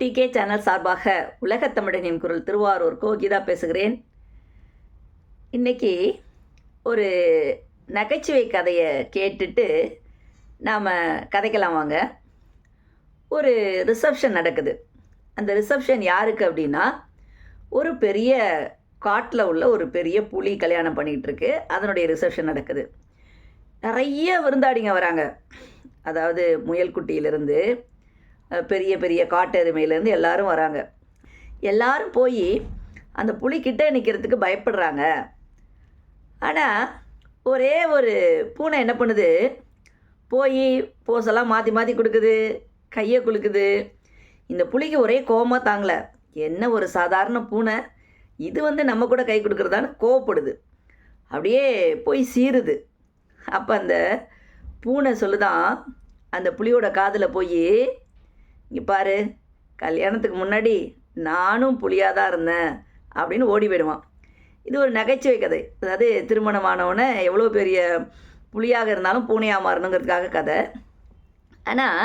Decay channel சார்பாக உலகத் தமிழனின் குரல் திருவாரூர் கோகிதா பேசுகிறேன். இன்னைக்கு ஒரு நகைச்சுவை கதையை கேட்டுட்டு நாம் கதைக்கலாம் வாங்க. ஒரு ரிசப்ஷன் நடக்குது. அந்த ரிசப்ஷன் யாருக்கு அப்படின்னா ஒரு பெரிய காட்டில் உள்ள ஒரு பெரிய புலி கல்யாணம் பண்ணிகிட்டு இருக்கு. அதனுடைய ரிசப்ஷன் நடக்குது. நிறைய விருந்தாடிங்க வராங்க. அதாவது முயல்குட்டியிலிருந்து பெரிய பெரிய காட்டெருமையிலேருந்து எல்லாரும் வராங்க. எல்லாரும் போய் அந்த புலிக்கிட்ட நிற்கிறதுக்கு பயப்படுறாங்க. ஆனால் ஒரே ஒரு பூனை என்ன பண்ணுது? போய் போஸெல்லாம் மாற்றி மாற்றி கொடுக்குது. கையை குலுக்குது. இந்த புலிக்கு ஒரே கோவமாக தாங்கல. என்ன ஒரு சாதாரண பூனை? இது வந்து நம்ம கூட கை கொடுக்குறதான்னு கோவப்படுது. அப்படியே போய் சீருது அப்போ அந்த பூனை சொல்லுதான் அந்த புலியோட காதில் போய் இங்கே பாரு கல்யாணத்துக்கு முன்னாடி நானும் புலியாக தான் இருந்தேன் அப்படின்னு ஓடி போயிடுவான். இது ஒரு நகைச்சுவை கதை. அதாவது திருமணமானவனை எவ்வளோ பெரிய புலியாக இருந்தாலும் பூனையாக மாறணுங்கிறதுக்காக கதை. ஆனால்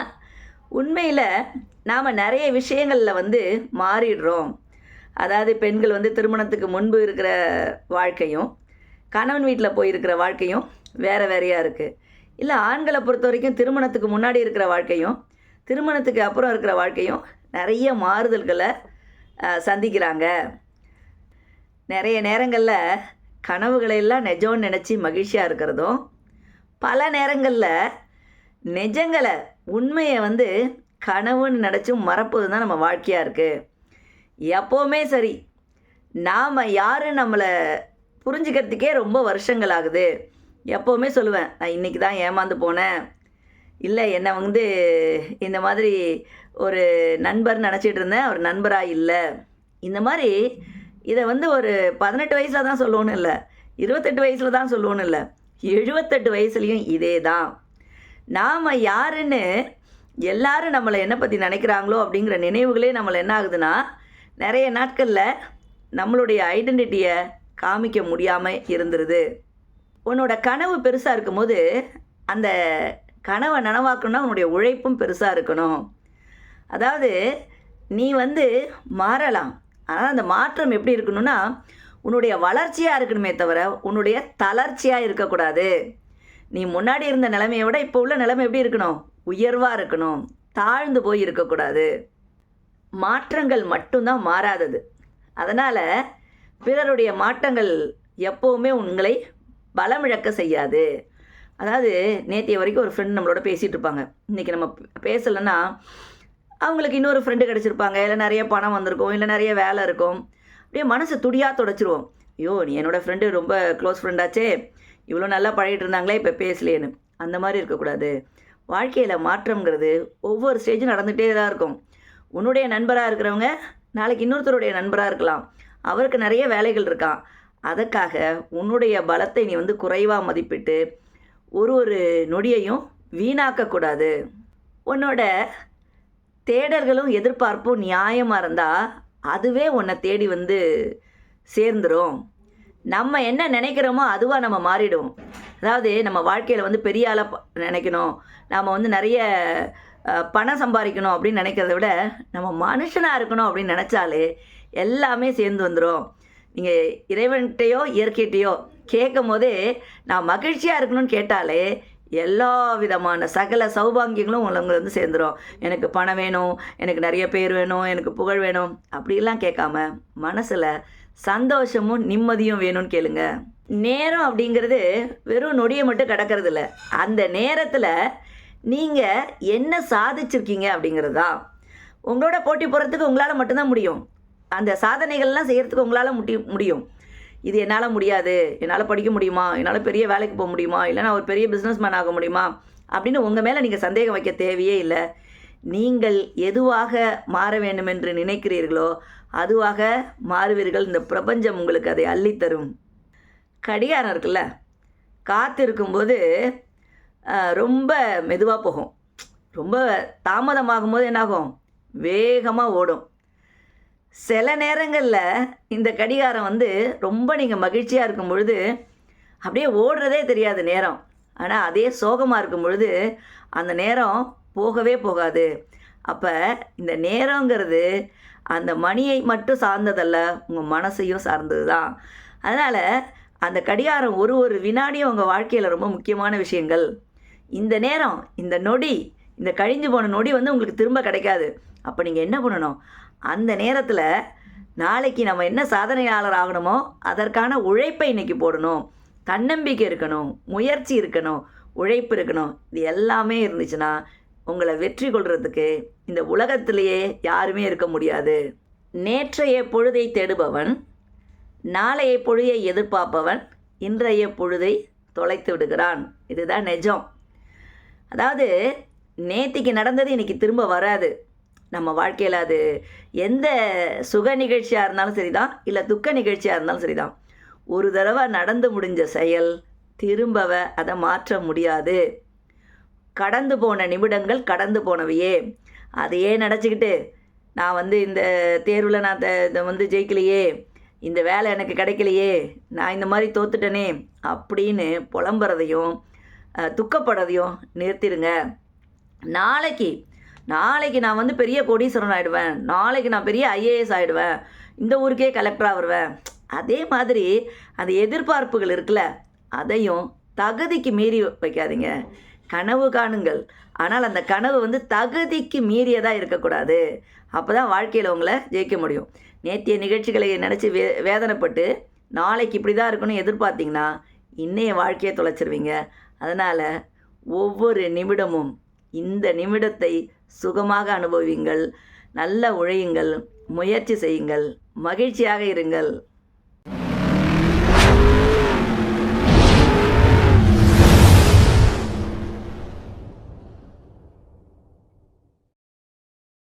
உண்மையில் நாம் நிறைய விஷயங்களில் வந்து மாறிடுறோம். அதாவது பெண்கள் வந்து திருமணத்துக்கு முன்பு இருக்கிற வாழ்க்கையும் கணவன் வீட்டில் போயிருக்கிற வாழ்க்கையும் வேறு வேறையாக இருக்குது இல்லை ஆண்களை பொறுத்த வரைக்கும் திருமணத்துக்கு முன்னாடி இருக்கிற வாழ்க்கையும் திருமணத்துக்கு அப்புறம் இருக்கிற வாழ்க்கையும் நிறைய மாறுதல்களை சந்திக்கிறாங்க. நிறைய நேரங்களில் கனவுகளையெல்லாம் நெஜம்னு நிஜம்னு நினச்சி மகிழ்ச்சியாக இருக்கிறதும் பல நேரங்களில் நிஜங்களை உண்மையை வந்து கனவுன்னு நினச்சும் மறப்பது தான் நம்ம வாழ்க்கையாக இருக்குது எப்போவுமே சரி நாம் யார் நம்மளை புரிஞ்சுக்கிறதுக்கே ரொம்ப வருஷங்கள் ஆகுது. எப்போவுமே சொல்லுவேன் நான் இன்றைக்கி தான் ஏமாந்து போனேன். இல்லை என்னை வந்து இந்த மாதிரி ஒரு நண்பர் நினச்சிட்டு இருந்தேன். அவர் நண்பராக இல்லை. இந்த மாதிரி இதை வந்து ஒரு பதினெட்டு வயசில் தான் சொல்லணும்னு இல்லை. இருபத்தெட்டு வயசில் தான் சொல்லணும்னு இல்லை. எழுபத்தெட்டு வயசுலேயும் இதே தான். நாம் யாருன்னு எல்லாரும் நம்மளை என்னை பற்றி நினைக்கிறாங்களோ அப்படிங்கிற நினைவுகளே நம்மளை என்ன ஆகுதுன்னா நிறைய நாட்களில் நம்மளுடைய ஐடென்டிட்டியை காமிக்க முடியாமல் இருந்துருது. உன்னோட கனவு பெருசாக இருக்கும்போது அந்த கனவை நனவாக்கணும்னா உன்னுடைய உழைப்பும் பெருசாக இருக்கணும். அதாவது நீ வந்து மாறலாம். ஆனால் அந்த மாற்றம் எப்படி இருக்கணும்னா உன்னுடைய வளர்ச்சியாக இருக்கணுமே தவிர உன்னுடைய தளர்ச்சியாக இருக்கக்கூடாது. நீ முன்னாடி இருந்த நிலைமையை விட இப்போ உள்ள நிலைமை எப்படி இருக்கணும்? உயர்வாக இருக்கணும். தாழ்ந்து போய் இருக்கக்கூடாது. மாற்றங்கள் மட்டும்தான் மாறாதது. அதனால் பிறருடைய மாற்றங்கள் எப்போவுமே உங்களை பலமிழக்க செய்யாது. அதாவது நேற்றைய வரைக்கும் ஒரு ஃப்ரெண்டு நம்மளோட பேசிகிட்டு இருப்பாங்க. இன்றைக்கி நம்ம பேசலைன்னா அவங்களுக்கு இன்னொரு ஃப்ரெண்டு கிடச்சிருப்பாங்க. இல்லை நிறைய பணம் வந்திருக்கும். இல்லை நிறைய வேலை இருக்கும். அப்படியே மனசு துடியாக தொடச்சிருவோம். ஐயோ நீ என்னோடய ஃப்ரெண்டு ரொம்ப க்ளோஸ் ஃப்ரெண்டாச்சே இவ்வளோ நல்லா பழகிட்டு இருந்தாங்களே இப்போ பேசலேன்னு. அந்த மாதிரி இருக்கக்கூடாது. வாழ்க்கையில் மாற்றம்ங்கிறது ஒவ்வொரு ஸ்டேஜும் நடந்துகிட்டே தான் இருக்கும். உன்னுடைய நண்பராக இருக்கிறவங்க நாளைக்கு இன்னொருத்தருடைய நண்பராக இருக்கலாம். அவருக்கு நிறைய வேலைகள் இருக்கான் அதற்காக உன்னுடைய பலத்தை நீ வந்து குறைவாக மதிப்பிட்டு ஒரு ஒரு நொடியையும் வீணாக்கக்கூடாது. உன்னோட தேடல்களும் எதிர்பார்ப்பும் நியாயமாக இருந்தால் அதுவே உன்னை தேடி வந்து சேர்ந்துடும் நம்ம என்ன நினைக்கிறோமோ அதுவாக நம்ம மாறிடும். அதாவது நம்ம வாழ்க்கையில் வந்து பெரிய ஆளாக ப- நினைக்கணும். நாம் வந்து நிறைய பணம் சம்பாதிக்கணும் அப்படின்னு நினைக்கிறத விட நம்ம மனுஷனாக இருக்கணும் அப்படின்னு நினச்சாலே எல்லாமே சேர்ந்து வந்துடும் நீங்கள் இறைவன்கிட்டயோ இயற்கையிட்டையோ கேட்கும் போதே நான் மகிழ்ச்சியாக இருக்கணும்னு கேட்டாலே எல்லா விதமான சகல சௌபாங்கியங்களும் உங்களுக்கு வந்து சேர்ந்துடும் எனக்கு பணம் வேணும் எனக்கு நிறைய பேர் வேணும் எனக்கு புகழ் வேணும். அப்படிலாம் கேட்காம மனசில் சந்தோஷமும் நிம்மதியும் வேணும்னு கேளுங்க. நேரம் அப்படிங்கிறது வெறும் நொடியை மட்டும் கிடக்கிறது இல்லை அந்த நேரத்தில் நீங்கள் என்ன சாதிச்சிருக்கீங்க அப்படிங்கிறது தான். உங்களோட போட்டி போடுறதுக்கு உங்களால் மட்டும்தான் முடியும். அந்த சாதனைகள்லாம் செய்கிறதுக்கு உங்களால் முடி முடியும். இது என்னால் முடியாது. என்னால் படிக்க முடியுமா? என்னால் பெரிய வேலைக்கு போக முடியுமா? இல்லை நான் ஒரு பெரிய பிஸ்னஸ்மேன் ஆக முடியுமா? அப்படின்னு உங்கள் மேலே நீங்கள் சந்தேகம் வைக்க தேவையே இல்லை. நீங்கள் எதுவாக மாற வேண்டும் என்று நினைக்கிறீர்களோ அதுவாக மாறுவீர்கள். இந்த பிரபஞ்சம் உங்களுக்கு அதை அள்ளித்தரும். கடிகாரம் இருக்குல்ல? காற்று இருக்கும்போது ரொம்ப மெதுவாக போகும். ரொம்ப தாமதமாகும் போது என்னாகும்? வேகமாக ஓடும். சில நேரங்களில் இந்த கடிகாரம் வந்து ரொம்ப நீங்கள் மகிழ்ச்சியாக இருக்கும் பொழுது அப்படியே ஓடுறதே தெரியாது நேரம். ஆனால் அதே சோகமாக இருக்கும் பொழுது அந்த நேரம் போகவே போகாது. அப்போ இந்த நேரங்கிறது அந்த மணியை மட்டும் சார்ந்ததல்ல உங்கள் மனசையும் சார்ந்தது தான் அதனால் அந்த கடிகாரம் ஒரு ஒரு வினாடியும் உங்கள் வாழ்க்கையில் ரொம்ப முக்கியமான விஷயங்கள். இந்த நேரம் இந்த நொடி இந்த கழிஞ்சு போன நொடி வந்து உங்களுக்கு திரும்ப கிடைக்காது. அப்போ நீங்கள் என்ன பண்ணணும்? அந்த நேரத்தில் நாளைக்கு நம்ம என்ன சாதனையாளர் ஆகணுமோ அதற்கான உழைப்பை இன்னைக்கு போடணும். தன்னம்பிக்கை இருக்கணும் முயற்சி இருக்கணும் உழைப்பு இருக்கணும். இது எல்லாமே இருந்துச்சுன்னா உங்களை வெற்றி கொள்றதுக்கு இந்த உலகத்திலேயே யாருமே இருக்க முடியாது. நேற்றைய பொழுதை தேடுபவன் நாளைய பொழுதை எதிர்பார்ப்பவன் இன்றைய பொழுதை தொலைத்து விடுகிறான். இதுதான் நிஜம். அதாவது நேத்திக்கு நடந்தது இன்னைக்கு திரும்ப வராது. நம்ம வாழ்க்கையில் அது எந்த சுக நிகழ்ச்சியாக இருந்தாலும் சரிதான் இல்லை துக்க நிகழ்ச்சியாக இருந்தாலும் சரிதான். ஒரு தடவை நடந்து முடிஞ்ச செயல் திரும்பவ அதை மாற்ற முடியாது. கடந்து போன நிமிடங்கள் கடந்து போனவையே. அதையே நினச்சிக்கிட்டு? நான் வந்து இந்த தேர்வில் நான் த- இதை வந்து ஜெயிக்கலையே. இந்த வேலை எனக்கு கிடைக்கலையே. நான் இந்த மாதிரி தோத்துட்டேனே. அப்படின்னு புலம்புறதையும் துக்கப்படுறதையும் நிறுத்திடுங்க. நாளைக்கு நாளைக்கு நான் வந்து பெரிய கோடீஸ்வரன் ஆகிடுவேன் நாளைக்கு நான் பெரிய ஐஏஎஸ் ஆகிடுவேன் இந்த ஊருக்கே கலெக்டராக வருவேன். அதே மாதிரி அந்த எதிர்பார்ப்புகள் இருக்குல்ல அதையும் தகுதிக்கு மீறி வைக்காதீங்க. கனவு காணுங்கள். ஆனால் அந்த கனவு வந்து தகுதிக்கு மீறியதாக இருக்கக்கூடாது. அப்போ தான் வாழ்க்கையில் உங்களை ஜெயிக்க முடியும். நேத்திய நிகழ்ச்சிகளை நினச்சி வே வேதனைப்பட்டு நாளைக்கு இப்படி தான் இருக்கணும்னு எதிர்பார்த்தீங்கன்னா இன்னைய வாழ்க்கையை தொலைச்சிருவீங்க. அதனால் ஒவ்வொரு நிமிடமும் இந்த நிமிடத்தை சுகமாக அனுபவியுங்கள் நல்ல உழையுங்கள் முயற்சி செய்யுங்கள் மகிழ்ச்சியாக இருங்கள்.